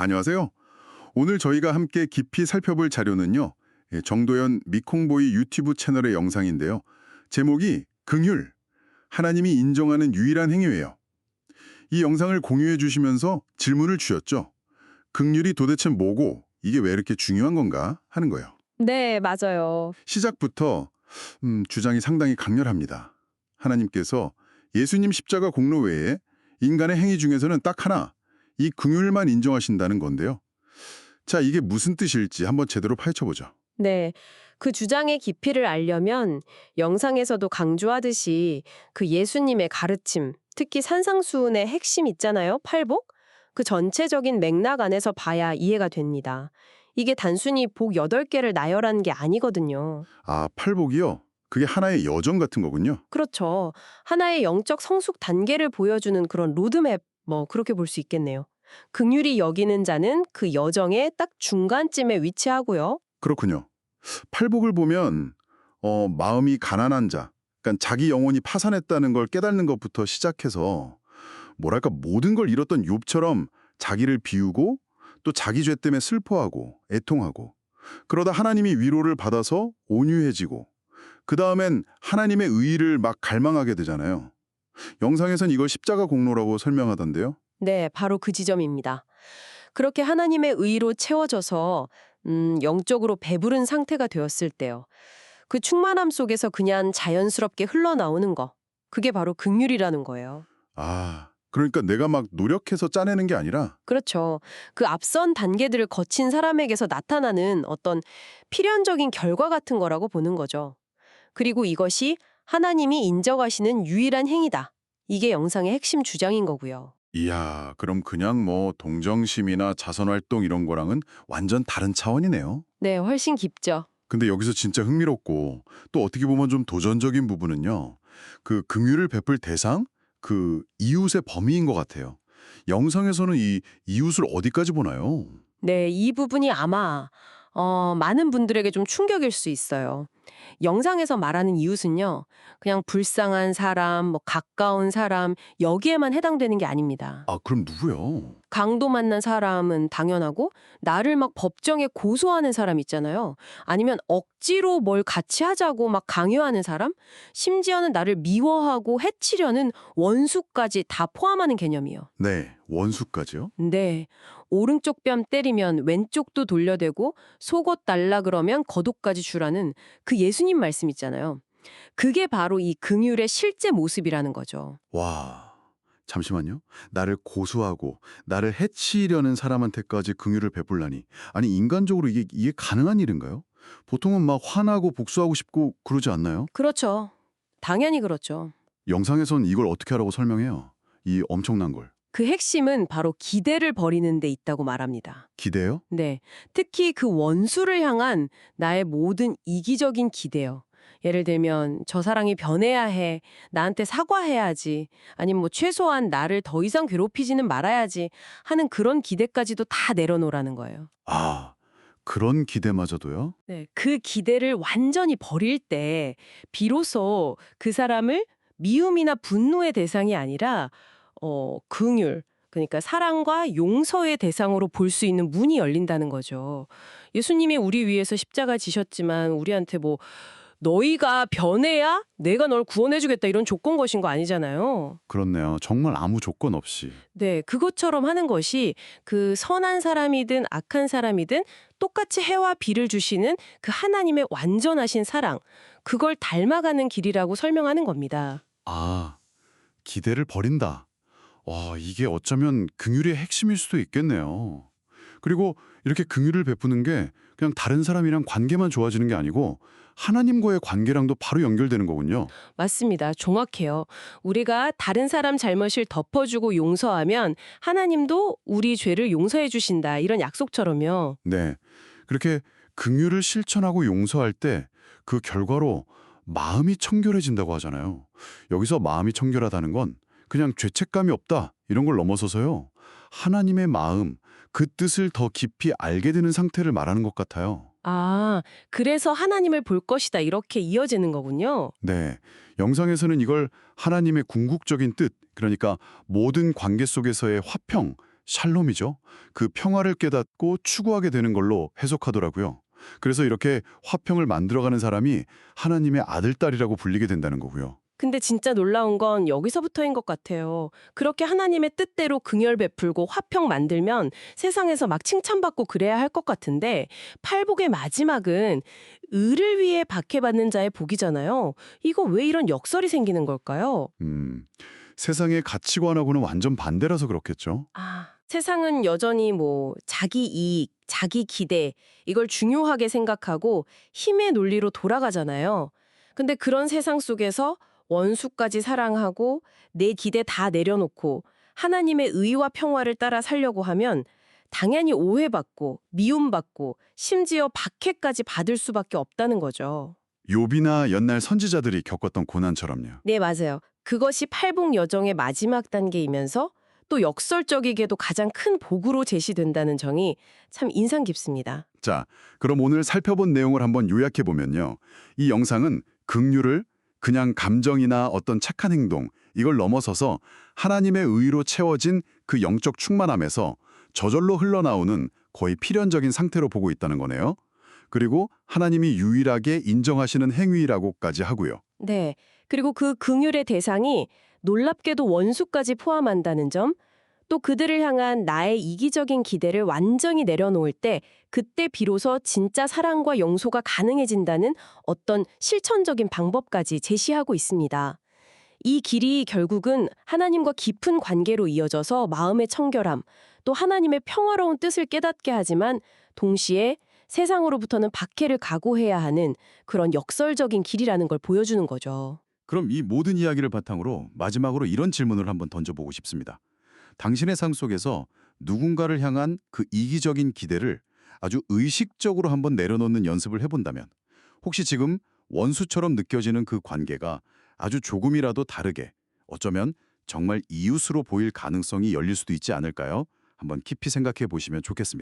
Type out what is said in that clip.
안녕하세요. 오늘 저희가 함께 깊이 살펴볼 자료는요. 예, 정도연 미콩보이 유튜브 채널의 영상인데요. 제목이 긍휼, 하나님이 인정하는 유일한 행위예요. 이 영상을 공유해 주시면서 질문을 주셨죠. 긍휼이 도대체 뭐고 이게 왜 이렇게 중요한 건가 하는 거예요. 네, 맞아요. 시작부터 음, 주장이 상당히 강렬합니다. 하나님께서 예수님 십자가 공로 외에 인간의 행위 중에서는 딱 하나, 이 긍휼만 인정하신다는 건데요. 자, 이게 무슨 뜻일지 한번 제대로 파헤쳐보죠. 네. 그 주장의 깊이를 알려면 영상에서도 강조하듯이 그 예수님의 가르침, 특히 산상수훈의 핵심 있잖아요. 팔복? 그 전체적인 맥락 안에서 봐야 이해가 됩니다. 이게 단순히 복 8개를 나열한 게 아니거든요. 아, 팔복이요? 그게 하나의 여정 같은 거군요. 그렇죠. 하나의 영적 성숙 단계를 보여주는 그런 로드맵, 뭐 그렇게 볼 수 있겠네요. 극률이 여기는 자는 그 여정의 딱 중간쯤에 위치하고요. 그렇군요. 팔복을 보면 어, 마음이 가난한 자, 그러니까 자기 영혼이 파산했다는 걸 깨닫는 것부터 시작해서 뭐랄까 모든 걸 잃었던 욥처럼 자기를 비우고 또 자기 죄 때문에 슬퍼하고 애통하고 그러다 하나님이 위로를 받아서 온유해지고 그 다음엔 하나님의 의의를 막 갈망하게 되잖아요. 영상에선 이걸 십자가 공로라고 설명하던데요. 네, 바로 그 지점입니다. 그렇게 하나님의 의로 채워져서 음, 영적으로 배부른 상태가 되었을 때요. 그 충만함 속에서 그냥 자연스럽게 흘러나오는 거. 그게 바로 극률이라는 거예요. 아, 그러니까 내가 막 노력해서 짜내는 게 아니라 그렇죠. 그 앞선 단계들을 거친 사람에게서 나타나는 어떤 필연적인 결과 같은 거라고 보는 거죠. 그리고 이것이 하나님이 인정하시는 유일한 행위다. 이게 영상의 핵심 주장인 거고요. 이야, 그럼 그냥 뭐 동정심이나 자선활동 이런 거랑은 완전 다른 차원이네요. 네, 훨씬 깊죠. 근데 여기서 진짜 흥미롭고 또 어떻게 보면 좀 도전적인 부분은요. 그 긍휼을 베풀 대상, 그 이웃의 범위인 것 같아요. 영상에서는 이 이웃을 어디까지 보나요? 네, 이 부분이 아마 어, 많은 분들에게 좀 충격일 수 있어요. 영상에서 말하는 이웃은요, 그냥 불쌍한 사람, 뭐 가까운 사람 여기에만 해당되는 게 아닙니다. 아, 그럼 누구요? 강도 만난 사람은 당연하고 나를 막 법정에 고소하는 사람 있잖아요. 아니면 억지로 뭘 같이 하자고 막 강요하는 사람, 심지어는 나를 미워하고 해치려는 원수까지 다 포함하는 개념이에요. 네, 원수까지요? 네. 오른쪽 뺨 때리면 왼쪽도 돌려대고 속옷 달라 그러면 겉옷까지 주라는 그 예수님 말씀 있잖아요. 그게 바로 이 긍휼의 실제 모습이라는 거죠. 와, 잠시만요. 나를 고소하고 나를 해치려는 사람한테까지 긍휼을 베풀라니. 아니 인간적으로 이게 이게 가능한 일인가요? 보통은 막 화나고 복수하고 싶고 그러지 않나요? 그렇죠. 당연히 그렇죠. 영상에선 이걸 어떻게 하라고 설명해요. 이 엄청난 걸. 그 핵심은 바로 기대를 버리는 데 있다고 말합니다. 기대요? 네. 특히 그 원수를 향한 나의 모든 이기적인 기대요. 예를 들면 저 사랑이 변해야 해. 나한테 사과해야지. 아니면 뭐 최소한 나를 더 이상 괴롭히지는 말아야지 하는 그런 기대까지도 다 내려놓으라는 거예요. 아, 그런 기대마저도요? 네. 그 기대를 완전히 버릴 때 비로소 그 사람을 미움이나 분노의 대상이 아니라 어, 긍휼 그러니까 사랑과 용서의 대상으로 볼 수 있는 문이 열린다는 거죠. 예수님이 우리 위해서 십자가 지셨지만 우리한테 뭐 너희가 변해야 내가 널 구원해 주겠다 이런 조건 거신 거 아니잖아요. 그렇네요. 정말 아무 조건 없이. 네, 그것처럼 하는 것이 그 선한 사람이든 악한 사람이든 똑같이 해와 비를 주시는 그 하나님의 완전하신 사랑, 그걸 닮아가는 길이라고 설명하는 겁니다. 아, 기대를 버린다. 와, 이게 어쩌면 긍휼의 핵심일 수도 있겠네요. 그리고 이렇게 긍휼을 베푸는 게 그냥 다른 사람이랑 관계만 좋아지는 게 아니고 하나님과의 관계랑도 바로 연결되는 거군요. 맞습니다. 정확해요. 우리가 다른 사람 잘못을 덮어주고 용서하면 하나님도 우리 죄를 용서해 주신다. 이런 약속처럼요. 네. 그렇게 긍휼을 실천하고 용서할 때 그 결과로 마음이 청결해진다고 하잖아요. 여기서 마음이 청결하다는 건 그냥 죄책감이 없다 이런 걸 넘어서서요. 하나님의 마음, 그 뜻을 더 깊이 알게 되는 상태를 말하는 것 같아요. 아, 그래서 하나님을 볼 것이다. 이렇게 이어지는 거군요. 네. 영상에서는 이걸 하나님의 궁극적인 뜻, 그러니까 모든 관계 속에서의 화평, 샬롬이죠. 그 평화를 깨닫고 추구하게 되는 걸로 해석하더라고요. 그래서 이렇게 화평을 만들어가는 사람이 하나님의 아들, 딸이라고 불리게 된다는 거고요. 근데 진짜 놀라운 건 여기서부터인 것 같아요. 그렇게 하나님의 뜻대로 긍휼 베풀고 화평 만들면 세상에서 막 칭찬받고 그래야 할 것 같은데 팔복의 마지막은 의를 위해 박해받는 자의 복이잖아요. 이거 왜 이런 역설이 생기는 걸까요? 음, 세상의 가치관하고는 완전 반대라서 그렇겠죠. 아, 세상은 여전히 뭐 자기 이익, 자기 기대 이걸 중요하게 생각하고 힘의 논리로 돌아가잖아요. 근데 그런 세상 속에서 원수까지 사랑하고 내 기대 다 내려놓고 하나님의 의와 평화를 따라 살려고 하면 당연히 오해받고 미움받고 심지어 박해까지 받을 수밖에 없다는 거죠. 욥이나 옛날 선지자들이 겪었던 고난처럼요. 네, 맞아요. 그것이 팔복 여정의 마지막 단계이면서 또 역설적이게도 가장 큰 복으로 제시된다는 점이 참 인상 깊습니다. 자, 그럼 오늘 살펴본 내용을 한번 요약해 보면요. 이 영상은 긍휼을 그냥 감정이나 어떤 착한 행동 이걸 넘어서서 하나님의 의로 채워진 그 영적 충만함에서 저절로 흘러나오는 거의 필연적인 상태로 보고 있다는 거네요. 그리고 하나님이 유일하게 인정하시는 행위라고까지 하고요. 네. 그리고 그 긍휼의 대상이 놀랍게도 원수까지 포함한다는 점, 또 그들을 향한 나의 이기적인 기대를 완전히 내려놓을 때 그때 비로소 진짜 사랑과 용서가 가능해진다는 어떤 실천적인 방법까지 제시하고 있습니다. 이 길이 결국은 하나님과 깊은 관계로 이어져서 마음의 청결함, 또 하나님의 평화로운 뜻을 깨닫게 하지만 동시에 세상으로부터는 박해를 각오해야 하는 그런 역설적인 길이라는 걸 보여주는 거죠. 그럼 이 모든 이야기를 바탕으로 마지막으로 이런 질문을 한번 던져보고 싶습니다. 당신의 삶 속에서 누군가를 향한 그 이기적인 기대를 아주 의식적으로 한번 내려놓는 연습을 해본다면 혹시 지금 원수처럼 느껴지는 그 관계가 아주 조금이라도 다르게 어쩌면 정말 이웃으로 보일 가능성이 열릴 수도 있지 않을까요? 한번 깊이 생각해 보시면 좋겠습니다.